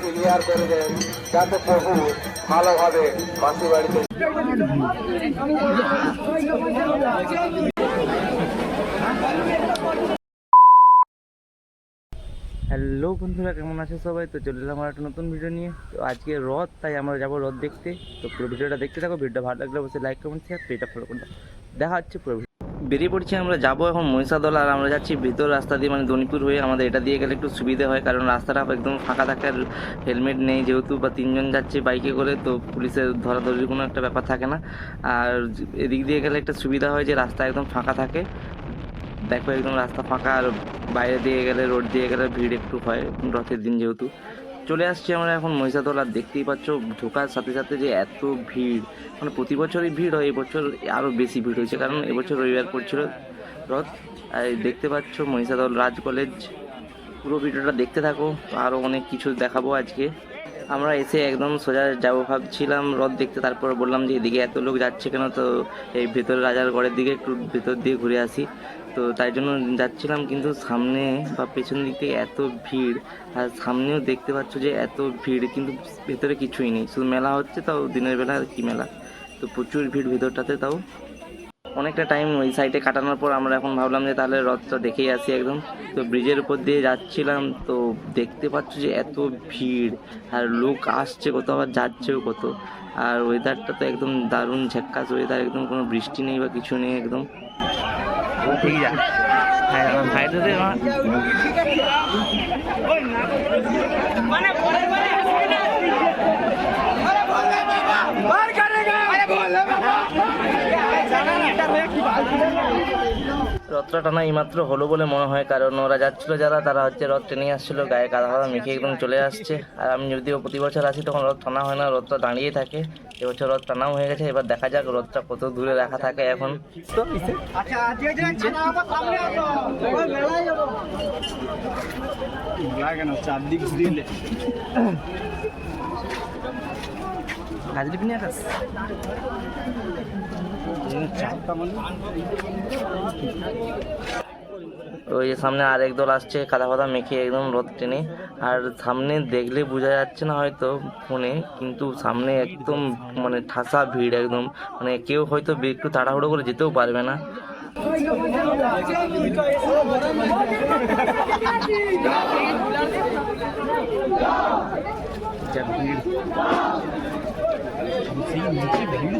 Clear যাতে প্রভু ভালোভাবে মাসি বাড়িতে হ্যালো বন্ধুরা, কেমন আছে সবাই? তো চলে এলাম একটা নতুন ভিডিও নিয়ে। তো আজকে রথ, তাই আমরা যাব রথ দেখতে। তো পুরো ভিডিওটা দেখতে থাকো ভিডিওটা ভালো লাগলে অবশ্যই লাইক কমেন্ট শেয়ার পেজটা ফলো করে। দেখা হচ্ছে পুরো। বেরিয়ে পড়ছি, আমরা যাব এখন মহিষাদল আর আমরা যাচ্ছি ভিতর রাস্তা দিয়ে মানে দনিপুর হয়ে আমাদের এটা দিয়ে গেলে একটু সুবিধা হয়, কারণ রাস্তাটা একদম ফাঁকা থাকে আর হেলমেট নেই যেহেতু, বা তিনজন যাচ্ছে বাইকে করে, তো পুলিশের ধরাধরির কোনো একটা ব্যাপার থাকে না। আর এদিক দিয়ে গেলে একটা সুবিধা হয় যে রাস্তা একদম ফাঁকা থাকে। দেখো একদম রাস্তা ফাঁকা, আর বাইরে দিয়ে গেলে, রোড দিয়ে গেলে ভিড় একটু হয়, রথের দিন যেহেতু। চলে আসছি আমরা এখন মহিষাদল, আর দেখতেই পাচ্ছ, ঢোকার সাথে সাথে যে এত ভিড় মানে প্রতি বছরই ভিড় হয়, এবছর আরও বেশি ভিড় হয়েছে, কারণ এবছর রবিবার পড়ছিল রথ। আর দেখতে পাচ্ছ মহিষাদল রাজ কলেজ, পুরো ভিডিওটা দেখতে থাকো আরও অনেক কিছু দেখাবো আজকে। আমরা এসে একদম সোজা যাব ভাবছিলাম রথ দেখতে, তারপর বললাম যে এদিকে এত লোক যাচ্ছে কেন, তো এই ভেতর রাজার গড়ের দিকে, একটু ভেতর দিয়ে ঘুরে আসি। তো তাই জন্য যাচ্ছিলাম, কিন্তু সামনে বা পেছন দিক থেকে এত ভিড়, আর সামনেও দেখতে পাচ্ছ যে এত ভিড়, কিন্তু ভেতরে কিছুই নেই। শুধু মেলা হচ্ছে তাও দিনের বেলা কি মেলা। তো প্রচুর ভিড় ভেতরটাতে তাও। অনেকটা টাইম ওই সাইডে কাটানোর পর আমরা এখন ভাবলাম যে তাহলে রথটা দেখেই আসি একদম। তো ব্রিজের উপর দিয়ে যাচ্ছিলাম, তো দেখতে পাচ্ছ যে এত ভিড়, আর লোক আসছে কত আবার যাচ্ছেও কত আর ওয়েদারটা তো একদম দারুণ ঝাক্কাস ওয়েদার একদম কোনো বৃষ্টি নেই বা কিছু নেই একদম। ঠিক যা হ্যাঁ আমার রথটা টানা এইমাত্র হলো বলে মনে হয় কারণ ওরা যাচ্ছিল যারা তারা হচ্ছে রথ টেনে আসছিল গায়ে কাদা ফাদা মেখে একদম চলে আসছে। আর আমি যদিও প্রতি বছর আসি তখন রথ টানা হয় না রথটা দাঁড়িয়ে থাকে। এবছর রথ টানাও হয়ে গেছে এবার দেখা যাক রথটা কত দূরে রাখা থাকে এখন। হাজরি পিনি আকাশ ওই যে সামনে আর একদল আসছে কাদা ফাদা মেখে একদম রথ টেনে আর সামনে দেখলে বোঝা যাচ্ছে না হয়তো ফোনে কিন্তু সামনে একদম মানে ঠাসা ভিড় একদম মানে কেউ হয়তো একটু তাড়াহুড়ো করে যেতেও পারবে না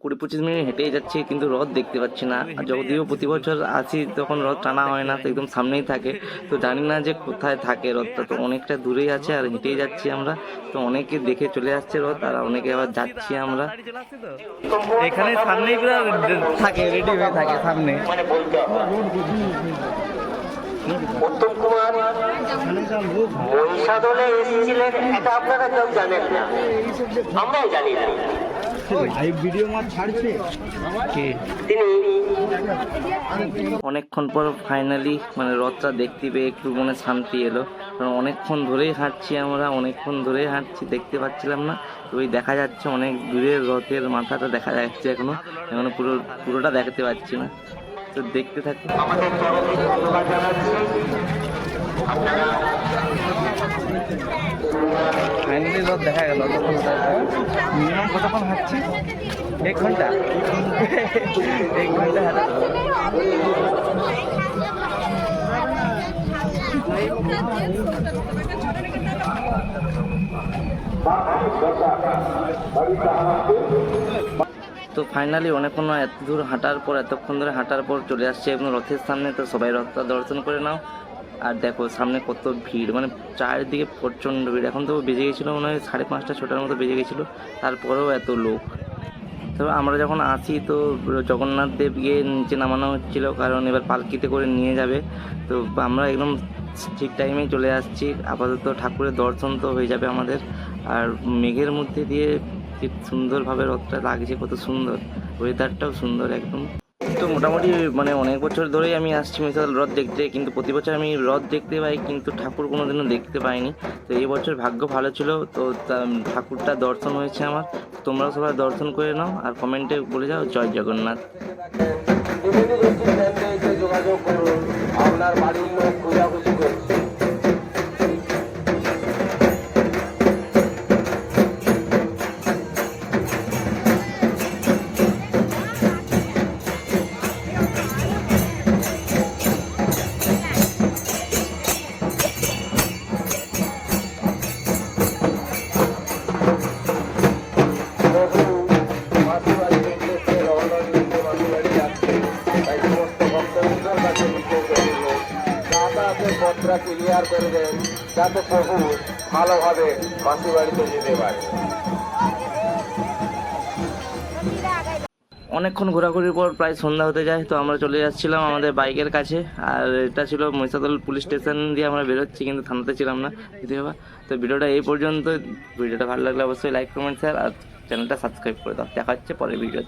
কুড়ি পঁচিশ মিনিট হেঁটেই যাচ্ছি কিন্তু রথ দেখতে পাচ্ছি না। আর যদিও প্রতি বছর আসি তখন রথ টানা হয় না তো একদম সামনেই থাকে। তো জানি না যে কোথায় থাকে রথটা তো অনেকটা দূরেই আছে আর হেঁটেই যাচ্ছি আমরা। তো অনেকে দেখে চলে আসছে রথ আর অনেকে আবার যাচ্ছি আমরা। এখানে সামনেই থাকে রেডি হয়ে থাকে সামনে। মানে উত্তম কুমার মহিষাদলে এসেছিলেন এটা আপনারা কেউ জানেন না। আমরাও জানি না। অনেকক্ষণ পর ফাইনালি মানে রথটা দেখতে পেয়ে একটু মনে শান্তি এলো। কারণ অনেকক্ষণ ধরেই হাঁটছি আমরা অনেকক্ষণ ধরেই হাঁটছি দেখতে পাচ্ছিলাম না। তো ওই দেখা যাচ্ছে অনেক দূরের রথের মাথাটা দেখা যাচ্ছে এখনও। এখনও পুরো পুরোটা দেখতে পাচ্ছি না। তো দেখতে থাকি। আপনারা ফাইনালি রথ দেখা গেল মিনিমাম কতক্ষণ হাঁটছি? এক ঘণ্টা? এক ঘণ্টা হাঁটা। তো ফাইনালি অনেকক্ষণ এত দূর হাঁটার পর, এতক্ষণ ধরে হাঁটার পর চলে আসছে এবং রথের সামনে। তো সবাই রথটা দর্শন করে নাও। আর দেখো, সামনে কত ভিড় মানে চারিদিকে প্রচণ্ড ভিড়। এখন তো বেজে গেছিল মনে হয় সাড়ে পাঁচটা, ছটার মতো বেজে গেছিল। তারপরেও এত লোক। তো আমরা যখন আসি, তো জগন্নাথ দেবকে নিচে নামানো হচ্ছিল, কারণ এবার পালকিতে করে নিয়ে যাবে। তো আমরা একদম ঠিক টাইমে চলে আসছি। আপাতত ঠাকুরের দর্শন তো হয়ে যাবে আমাদের। আর মেঘের মধ্যে দিয়ে সুন্দরভাবে রথটা লাগছে, কত সুন্দর। ওয়েদারটাও সুন্দর একদম। কিন্তু মোটামুটি মানে অনেক বছর ধরেই আমি আসছি মিসাল রথ দেখতে, কিন্তু প্রতি বছর আমি রথ দেখতে পাই, কিন্তু ঠাকুর কোনোদিনও দেখতে পাইনি। তো এই বছর ভাগ্য ভালো ছিল, তো তা- ঠাকুরটা দর্শন হয়েছে আমার। তোমরাও সবাই দর্শন করে নাও, আর কমেন্টে বলে যাও, জয় জগন্নাথ। যোগাযোগ করুন। আপনার বাড়ির লোক যাতায়াতের ক্লিয়ার করে দেন যাতে প্রভু ভালোভাবে মাসিবাড়িতে যেতে পারে। অনেকক্ষণ ঘোরাঘুরির পর প্রায় সন্ধ্যা হতে যায়, তো আমরা চলে যাচ্ছিলাম আমাদের বাইকের কাছে। আর এটা ছিল মহিষাদল পুলিশ স্টেশন দিয়ে আমরা বেরোচ্ছি, কিন্তু থানাতে ছিলাম না দ্বিতীয় তো ভিডিওটা এই পর্যন্ত ভিডিওটা ভালো লাগলে অবশ্যই লাইক কমেন্ট শেয়ার আর চ্যানেলটা সাবস্ক্রাইব করে দাও। দেখা হচ্ছে পরের ভিডিও